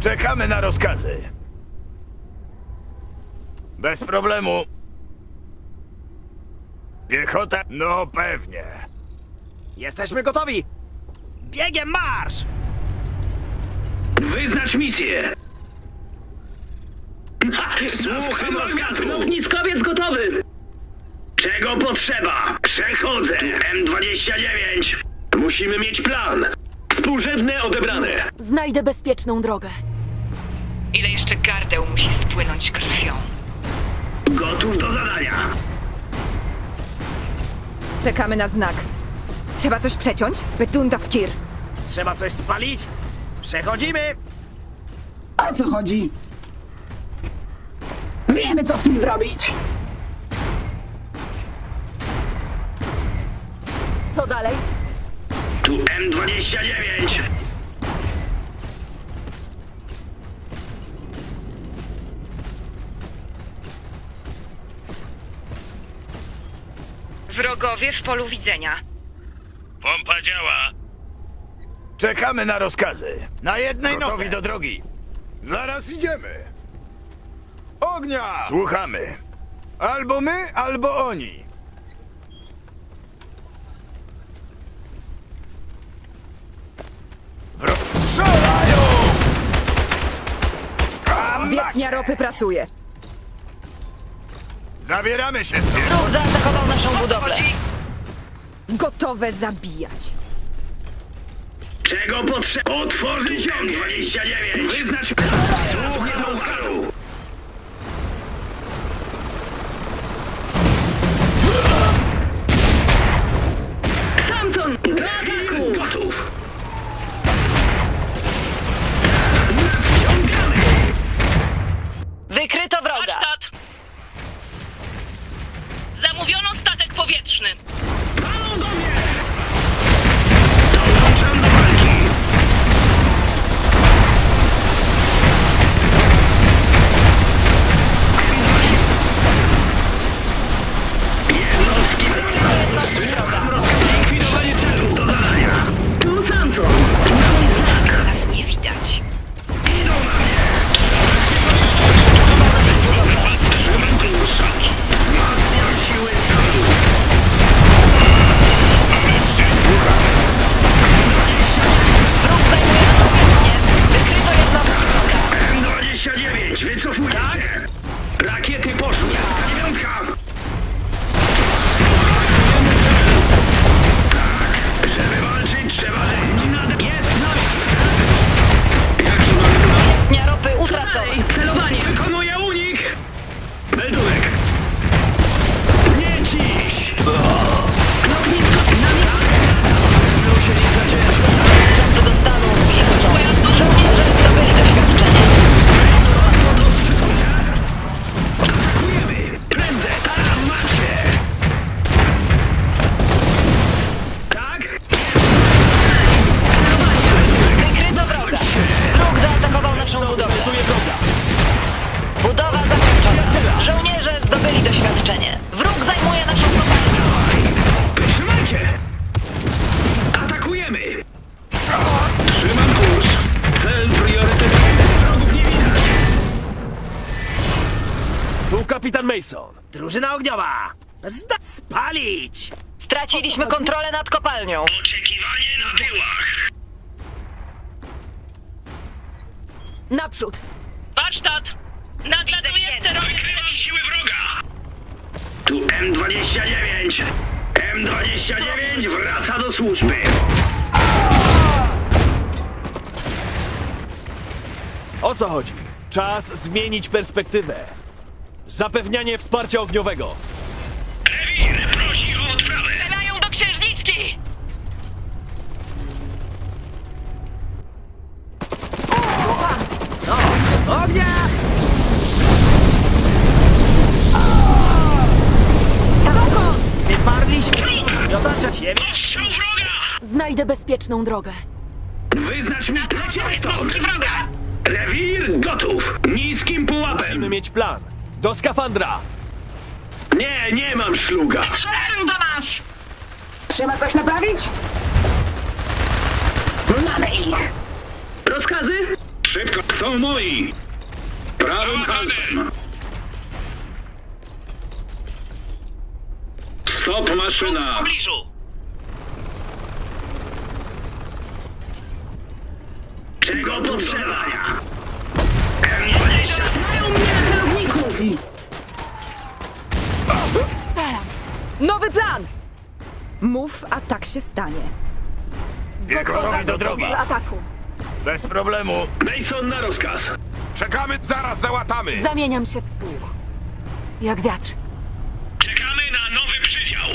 Czekamy na rozkazy. Bez problemu. Piechota? No pewnie. Jesteśmy gotowi! Biegiem marsz! Wyznacz misję! Ha, Słucham rozkazu! Lotniskowiec gotowy! Czego potrzeba? Przechodzę! M29! Musimy mieć plan! Współrzędne odebrane! Znajdę bezpieczną drogę. Ile jeszcze gardeł musi spłynąć krwią? Gotów do zadania! Czekamy na znak. Trzeba coś przeciąć? Betunda w kir. Trzeba coś spalić? Przechodzimy! O co chodzi? Wiemy, co z tym zrobić. Co dalej? Tu M29! Wrogowie w polu widzenia. Pompa działa. Czekamy na rozkazy. Na jednej Gotowi do drogi. Zaraz idziemy. Ognia! Słuchamy. Albo my, albo oni. Wrog strzelają! Tam Wiertnia macie. ropy pracuje. Zabieramy się stąd. Wróg zaatakował naszą budowlę. Gotowe zabijać. Czego potrzeba? Otworzyć M29! Wyznacz plan! Słucham rozkazu! Zamówiono statek powietrzny. Tu kapitan Mason. Drużyna ogniowa! Zda spalić! Straciliśmy kontrolę nad kopalnią. Oczekiwanie na tyłach! Naprzód! Warsztat! Nadlatuje sterowiec Wykrywam siły wroga! Tu M29! M29 wraca do służby! O co chodzi? Czas zmienić perspektywę. Zapewnianie wsparcia ogniowego. Rewir prosi o odprawę! Strzelają do księżniczki! Ognia! Wyparliśmy! Miotacze! Ostrzał wroga! Znajdę bezpieczną drogę. Wyznacz mi jednostki wroga! Rewir gotów! Niskim pułapem! Musimy mieć plan. Do skafandra! Nie, nie mam szluga! Strzelają do nas! Trzeba coś naprawić? Mamy ich! Rozkazy? Szybko, są moi! Prawym halsem! Stop maszyna! W pobliżu. Czego potrzeba? Mają mnie celowniku! Zalam. Nowy plan! Mów, a tak się stanie. Gotowi do drogi. Ataku. Bez problemu. Mason na rozkaz! Czekamy, zaraz załatamy. Zamieniam się w słuch. Jak wiatr. Czekamy na nowy przydział!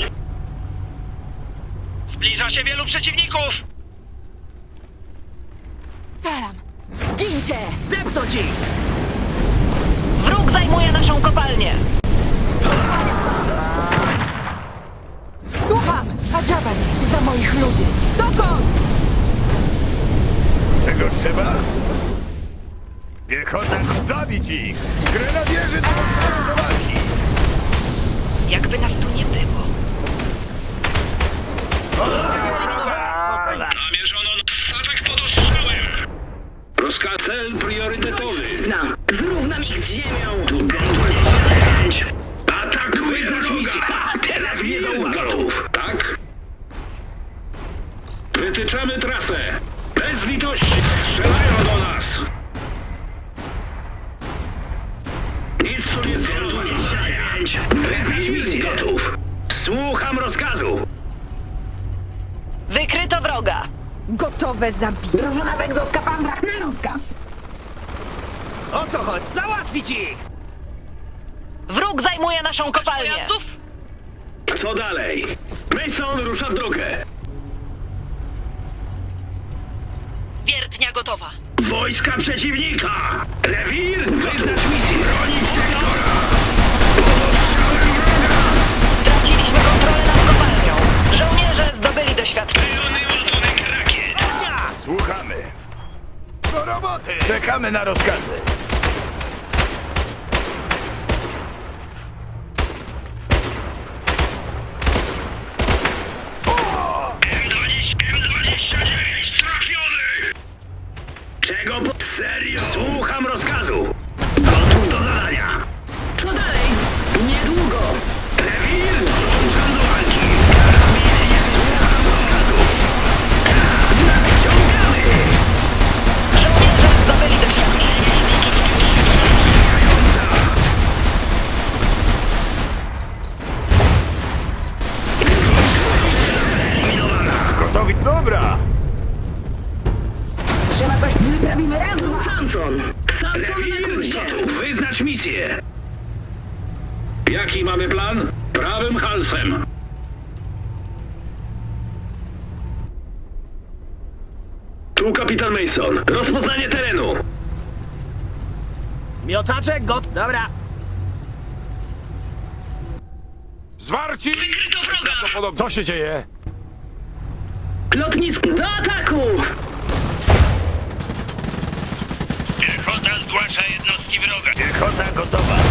Zbliża się wielu przeciwników! Zalam. Gincie! Zepnąć ich! Zajmuje naszą kopalnię. Słucham! Hadżaban za moich ludzi. Dokąd? Czego trzeba? Piechota, zabić ich! Grenadierzy do walki! Jakby nas tu nie było. Namierzono Rozkaz cel priorytetowy! Na. Zrównam ich z ziemią! Tu G25! Atak wyznacz misję! Ha, teraz mnie zauważą! Tak? Wytyczamy trasę! Bez litości! Strzelają do nas! Nic tu nie 025! Wyznacz misję! Gotów! Słucham rozkazu! Wykryto wroga. Gotowe zabić. Drużyna w egzoskafandrach na rozkaz! O co chodzi? Załatwić ich! Wróg zajmuje naszą kopalnię. Pojazdów? Co dalej? Mason rusza w drogę! Wiertnia gotowa. Wojska przeciwnika! Lewir, wyznacz misję! Bronić sektora! Straciliśmy kontrolę nad kopalnią. Żołnierze zdobyli doświadczenie. Pełny ładunek rakiet! Słuchamy. Do roboty! Czekamy na rozkazy. Halsem! Tu kapitan Mason. Rozpoznanie terenu. Miotaczek got... Dobra. Zwarci! Wykryto wroga. Co się dzieje? Lotnisko do ataku! Piechota zgłasza jednostki wroga. Piechota gotowa.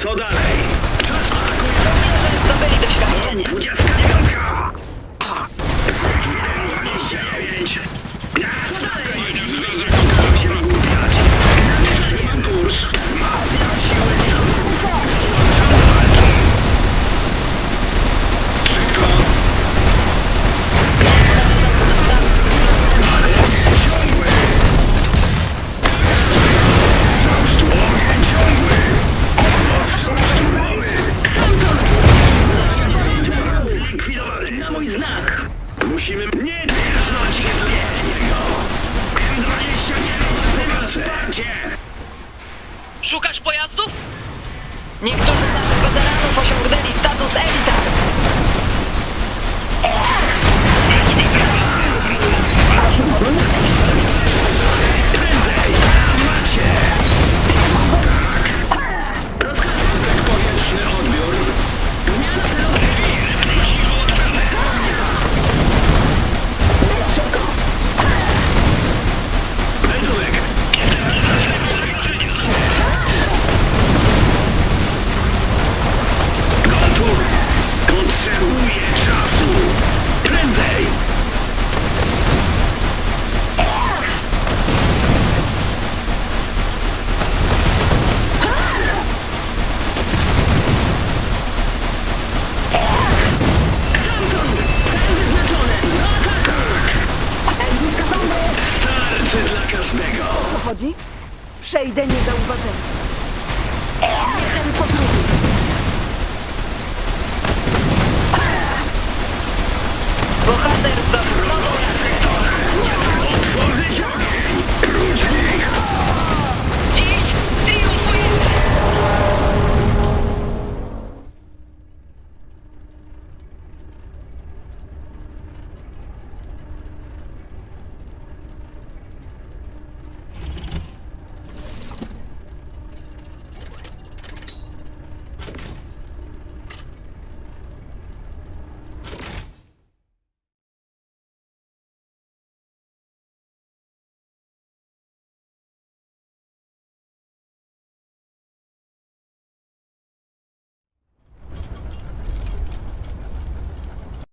Co dalej?